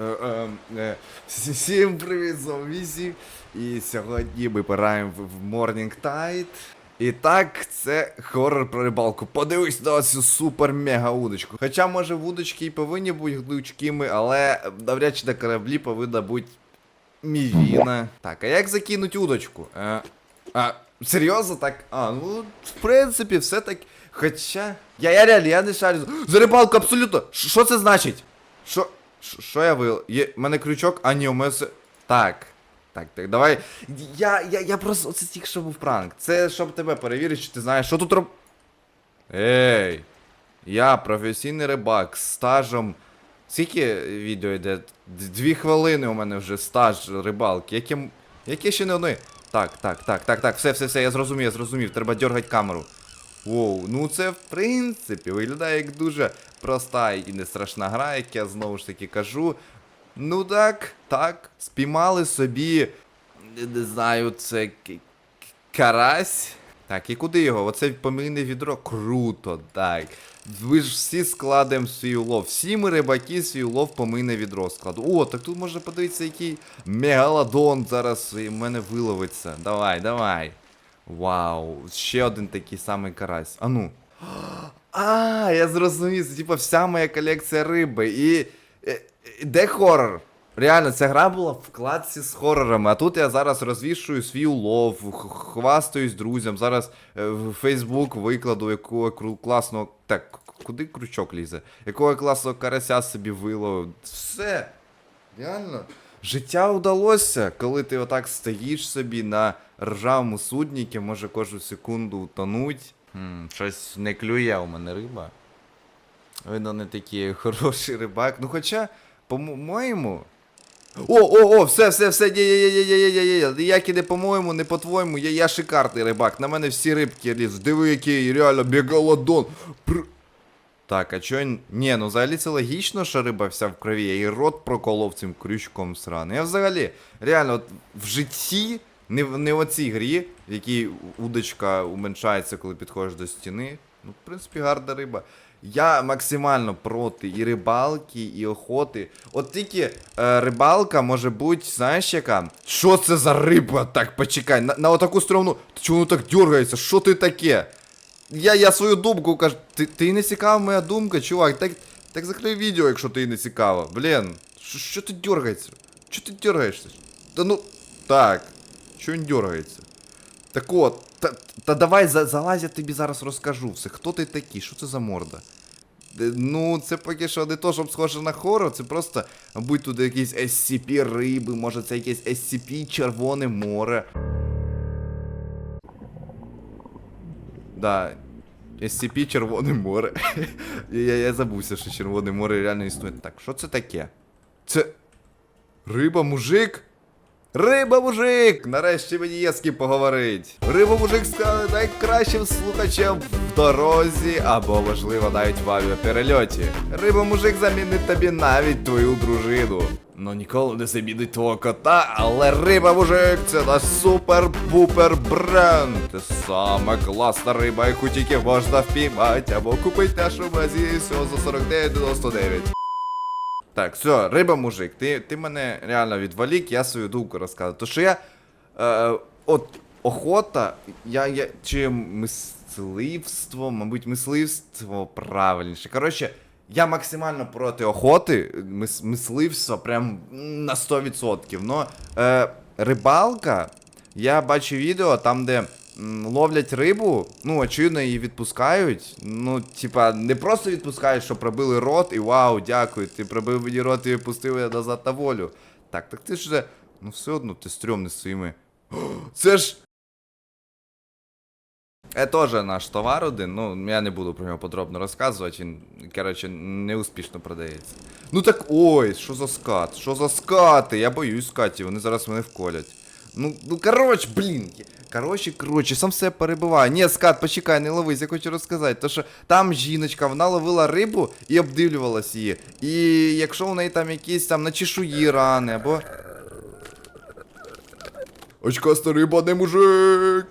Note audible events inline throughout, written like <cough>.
Е, е, е, всі- Всім привіт, з Візі. І сьогодні ми пораємо в Morning Tide. І так, це хорор про рибалку. Подивись на цю супер-мега удочку. Хоча, може, вудочки і повинні бути глючкими, але навряд чи на кораблі повинна бути мівіна. Так, а як закинуть удочку? Е, а, серйозно так? А, ну, в принципі, все так. Хоча. Я, я реально, я не шарю. За рибалку абсолютно. Що це значить? Що. Що я вил? Є. в мене крючок, а ні, у мене. Так. Так, так, давай. Я, я, я просто. Це тільки що був пранк. Це щоб тебе перевірити, чи ти знаєш, що тут роб. Ей. Я професійний рибак з стажем. Скільки відео йде? Дві хвилини у мене вже стаж рибалки. Яким. Яке ще не одної. Так, так, так, так, так, все, все, все, я зрозумів, я зрозумів. Треба дергати камеру. Воу, ну це в принципі виглядає як дуже проста і не страшна гра, як я знову ж таки кажу. Ну так, так, спіймали собі. Не, знаю, це карась. Так, і куди його? Оце помийне відро. Круто, так. Ви ж всі складемо свій улов. Всі ми рибаки свій улов помийне відро складу. О, так тут можна подивитися, який мегалодон зараз в мене виловиться. Давай, давай. Вау, ще один такий самий карась. А ну. А, я зрозумів, це типа вся моя колекція риби. І. е, Де хорор? Реально, ця гра була в вкладці з хорорами, а тут я зараз розвішую свій улов, хвастаюсь друзям. Зараз е, в Фейсбук викладу якого класного. Так, куди крючок лізе? Якого класного карася собі виловив. Все. Реально. Життя вдалося, коли ти отак стоїш собі на ржавому судніки, може кожну секунду утонуть. Хм, щось не клює у мене риба. Видно, не такий хороший рибак. Ну хоча, по-моєму. О, о, о, все, все, все, є, є, є, є, є, є, є, є. Як і не по-моєму, не по-твоєму, я, я шикарний рибак. На мене всі рибки лізуть. Диви, який реально мегалодон. Пр... Так, а чо він. Ні, ну взагалі це логічно, що риба вся в крові, я їй рот проколов цим крючком сраний. Я взагалі, реально, от в житті, не, в- не оцій грі, в якій удочка уменшається, коли підходиш до стіни. Ну, в принципі, гарна риба. Я максимально проти і рибалки, і охоти. От тільки е, рибалка може бути, знаєш яка? Що це за риба? Так, почекай, на, на отаку сторону. Чому воно так дергається? Що ти таке? Я, я свою думку кажу. Ти, ти не цікава моя думка, чувак. Так, так закрий відео, якщо ти не цікава. Блін, що ти дергаєшся? Що ти дергаєшся? Та ну. Так. Що він дергається? Так от, та, та давай за, залазь, я тобі зараз розкажу все. Хто ти такий? Що це за морда? Е, Ну, це поки що не то, щоб схоже на хорор, це просто, мабуть, тут якісь SCP риби, може це якесь SCP Червоне море. Да. SCP Червоне море. <laughs> я, я забувся, що Червоне море реально існує. Так, що це таке? Це. Риба, мужик? Риба мужик! Нарешті мені є з ким поговорить. Риба мужик стане найкращим слухачем в дорозі або, можливо, навіть в авіаперельоті. Риба мужик замінить тобі навіть твою дружину. Ну ніколи не замінить твого кота, але риба мужик це наш супер-пупер бренд. Це саме класна риба, яку тільки можна впіймати або купити в нашому всього за 49,99. Так, все, риба мужик, ти, ти мене реально відволік, я свою думку розказую. То що я. Е, от охота, я, я. Чи мисливство, мабуть, мисливство правильніше. Коротше, я максимально проти охоти, мис, мисливства прям на 100%. Но е, рибалка, я бачу відео там, де ловлять рибу, ну, очевидно, її відпускають. Ну, типа, не просто відпускають, що пробили рот, і вау, дякую, ти пробив мені рот і пустив я назад на волю. Так, так ти ж же. Ну все одно ти стрьомний своїми. <gasps> Це ж. Це теж наш товар один, ну я не буду про нього подробно розказувати, він, коротше, неуспішно продається. Ну так ой, що за скат? Що за скати? Я боюсь скатів, вони зараз мене вколять. Ну, ну коротше, блін. Коротше, коротше, сам себе перебиваю. Ні, скат, почекай, не ловись, я хочу розказати. То що там жіночка, вона ловила рибу і обдивлювалась її. І якщо у неї там якісь там на чешуї рани, або. Очкаста риба, не мужик.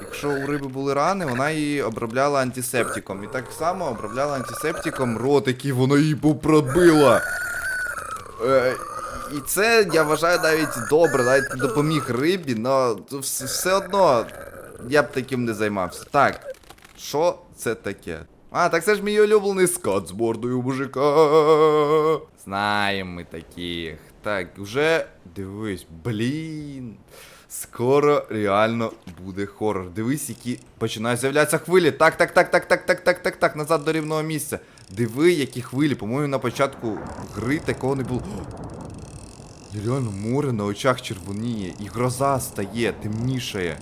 Якщо у риби були рани, вона її обробляла антисептиком. І так само обробляла антисептиком рот, який вона їй був пробила. Е, і це, я вважаю, навіть добре, навіть допоміг рибі, але все, одно я б таким не займався. Так, що це таке? А, так це ж мій улюблений скат з мордою мужика. Знаємо ми таких. Так, вже дивись, блін. Скоро реально буде хорор. Дивись, які починають з'являтися хвилі. Так, так, так, так, так, так, так, так, так, назад до рівного місця. Диви, які хвилі. По-моєму, на початку гри такого не було. Реально море на очах червоніє, і гроза стає, темнішає.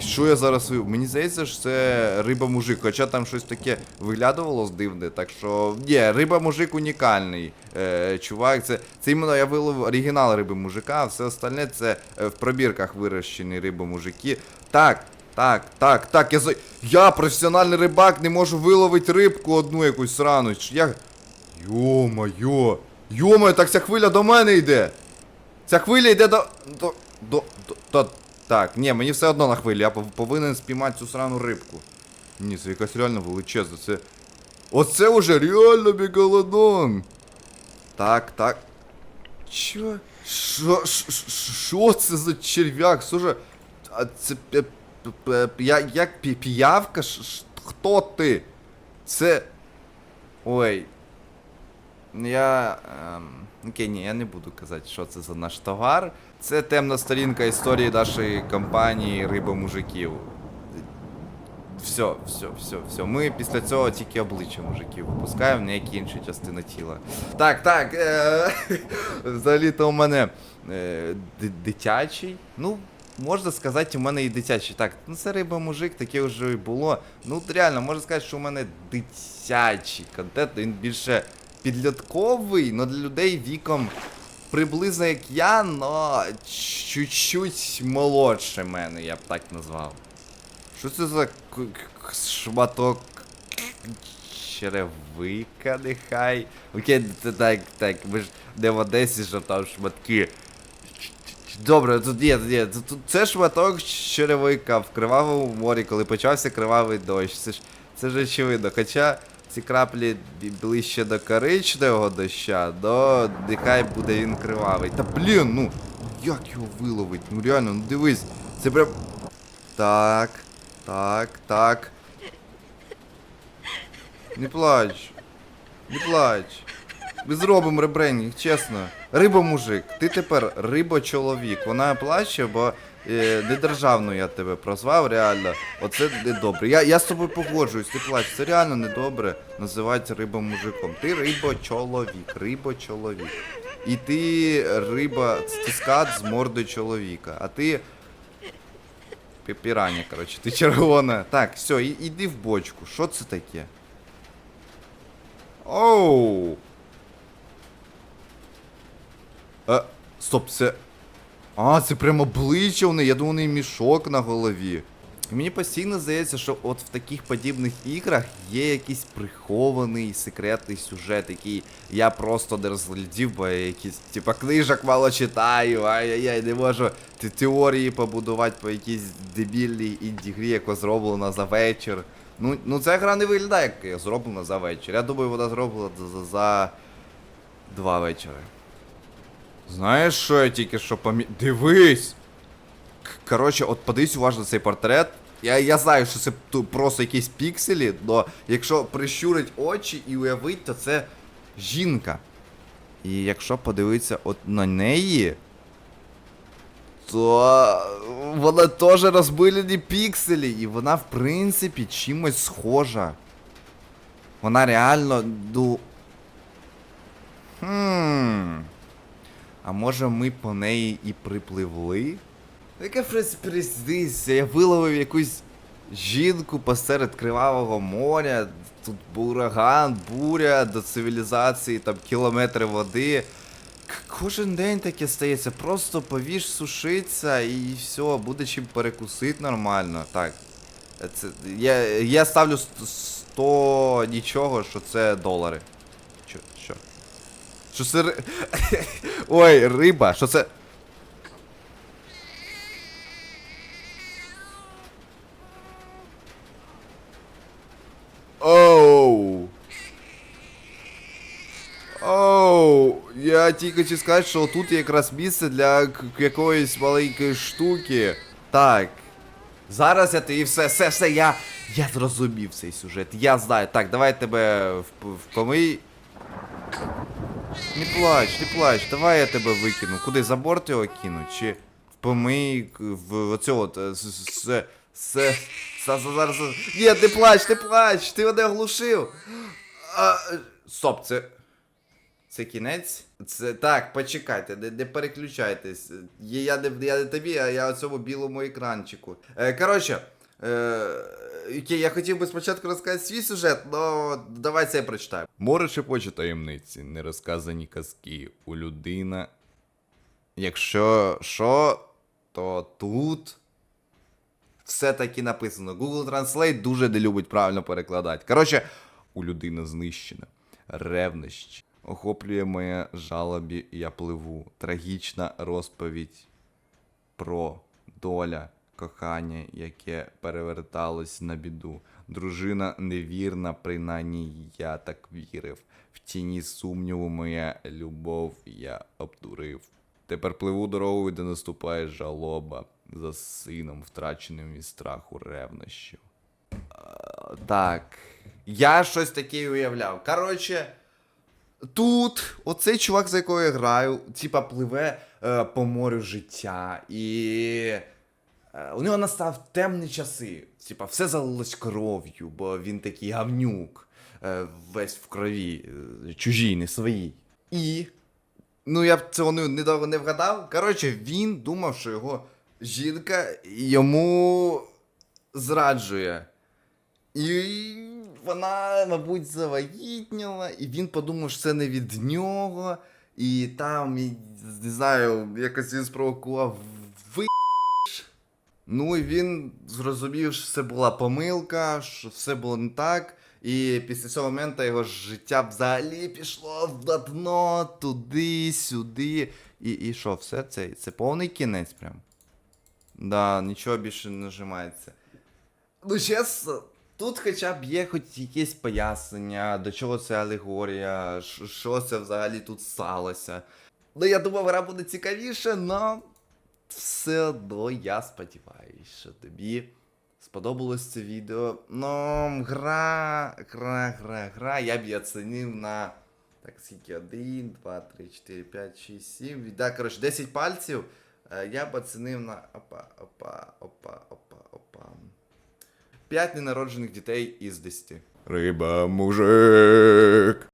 Що я зараз вив? Мені здається, що це риба мужик, хоча там щось таке виглядувало дивне, так що. Ні, риба мужик унікальний. Е, чувак, це, це іменно я виловив оригінал риби мужика, а все остальне це е, в пробірках вирощені риби мужики. Так, так, так, так, я за. Я професіональний рибак, не можу виловити рибку одну якусь срану. Я. Йо-моє. Йо-моє, так ця хвиля до мене йде. Ця хвиля йде до. до. до. до. так, ні, мені все одно на хвилі, я повинен спіймати цю срану рибку. Ні, це якась реально величезна, це. Оце уже реально мегалодон. Так, так. Чо? Що? Що це за черв'як? Слушай, а це. Я, як пі- піявка? Хто ти? Це. Ой. Я. Ем, окей, ні, я не буду казати, що це за наш товар. Це темна сторінка історії нашої компанії Риба мужиків. Все, все, все, все. Ми після цього тільки обличчя мужиків випускаємо, ніякі інші частини тіла. Так, так. Е- <laughs> Взагалі-то у мене е- ди- дитячий. Ну, можна сказати, у мене і дитячий. Так, ну це риба мужик, таке вже і було. Ну, реально, можна сказати, що у мене дитячий контент, він більше підлітковий, але для людей віком приблизно як я, но чуть-чуть молодше мене, я б так назвав. Що це за шматок черевика, нехай? Окей, так, так, ми ж не в Одесі, що там шматки. Добре, тут є, є. Тут це шматок черевика в кривавому морі, коли почався кривавий дощ. Це ж це ж очевидно. Хоча ці краплі ближче до коричневого доща, до нехай буде він кривавий. Та блін, ну як його виловить? Ну реально, ну дивись, це прям. Так, так, так. Не плач. Не плач. Ми зробимо ребрендінг, чесно. Риба-мужик, ти тепер риба-чоловік. Вона плаче, бо е, недержавно я тебе прозвав, реально. Оце недобре. Я, я з тобою погоджуюсь, ти плач. Це реально недобре називати риба-мужиком. Ти риба-чоловік, риба-чоловік. І ти риба ти скат з мордою чоловіка. А ти. пі- Піраня, коротше, ти червона. Так, все, іди в бочку. Що це таке? Оу. Е, стоп, це. А, це прямо обличчя у неї, я думав, у неї мішок на голові. Мені постійно здається, що от в таких подібних іграх є якийсь прихований секретний сюжет, який я просто не розглядів, бо я якісь, типа, книжок мало читаю, ай-яй-яй, не можу те- теорії побудувати по якійсь дебільній інді-грі, яка зроблена за вечір. Ну, ну ця гра не виглядає, як зроблена за вечір. Я думаю, вона зроблена за, за два вечори. Знаєш, що я тільки що пам'ятаю? Дивись! Коротше, от подивись уважно цей портрет. Я, я знаю, що це просто якісь пікселі, але якщо прищурить очі і уявить, то це жінка. І якщо подивитися от на неї, то вона теж розбилені пікселі, і вона, в принципі, чимось схожа. Вона реально. Хм. А може ми по неї і припливли? Яка фрезпрезиця, я виловив якусь жінку посеред кривавого моря, тут ураган, буря до цивілізації, там кілометри води. Кожен день таке стається, просто повіж сушиться і все, буде чим перекусити нормально. Так. Це, я, я ставлю 100 нічого, що це долари. Що? Це ри... Ой, риба, що це. Оу. Оу, я тільки хочу сказати, що тут є якраз місце для якоїсь маленької штуки. Так. Зараз я тобі все, все, все, я. Я зрозумів цей сюжет. Я знаю. Так, давай тебе в помий. Не плач, не плач, давай я тебе викину. Куди за борт його кину? Чи в помий в оцього от е, с- с- с-. Ні, не плач, не плач, ти мене оглушив. А, стоп, це. Це кінець? Це так, почекайте, не, не переключайтесь. Я, я, не, я не тобі, а я цьому білому екранчику. Е, коротше, окей, я хотів би спочатку розказати свій сюжет, але давай це я прочитаю. Море шепоче таємниці, нерозказані казки у людина. Якщо що, то тут все таки написано. Google Translate дуже не любить правильно перекладати. Коротше, у людини знищена. Ревнощі. Охоплює моє жалобі, я пливу. Трагічна розповідь про доля, кохання, яке переверталось на біду. Дружина невірна, принаймні я так вірив. В тіні сумніву моя любов я обдурив. Тепер пливу дорогою, де наступає жалоба за сином, втраченим від страху ревнощів. Так. Я щось таке уявляв. Коротше, тут оцей чувак, за якого я граю, типа пливе е, по морю життя, і у нього настав темні часи. Типа, все залилось кров'ю, бо він такий гавнюк, е, весь в крові, е, чужій, не своїй. І. Ну, я б цього недовго не вгадав. Коротше, він думав, що його жінка йому зраджує. І вона, мабуть, завагітніла, і він подумав, що це не від нього. І там, не знаю, якось він спровокував. Ну і він зрозумів, що це була помилка, що все було не так. І після цього моменту його життя взагалі пішло на дно, туди, сюди. І, і що, все це? Це повний кінець прям. Да, нічого більше не нажимається. Ну, чесно, тут хоча б є хоч якесь пояснення, до чого це алегорія, що це взагалі тут сталося. Ну, я думав, гра буде цікавіше, но все одно я сподіваюся, що тобі сподобалось це відео. Ну, гра, гра, гра, гра, я б її оцінив на. Так, скільки? 1, 2, 3, 4, 5, 6, 7. Да, коротше, 10 пальців. Е, Я б оцінив на. Опа, опа, опа, опа, опа. 5 ненароджених дітей із 10. Риба мужик.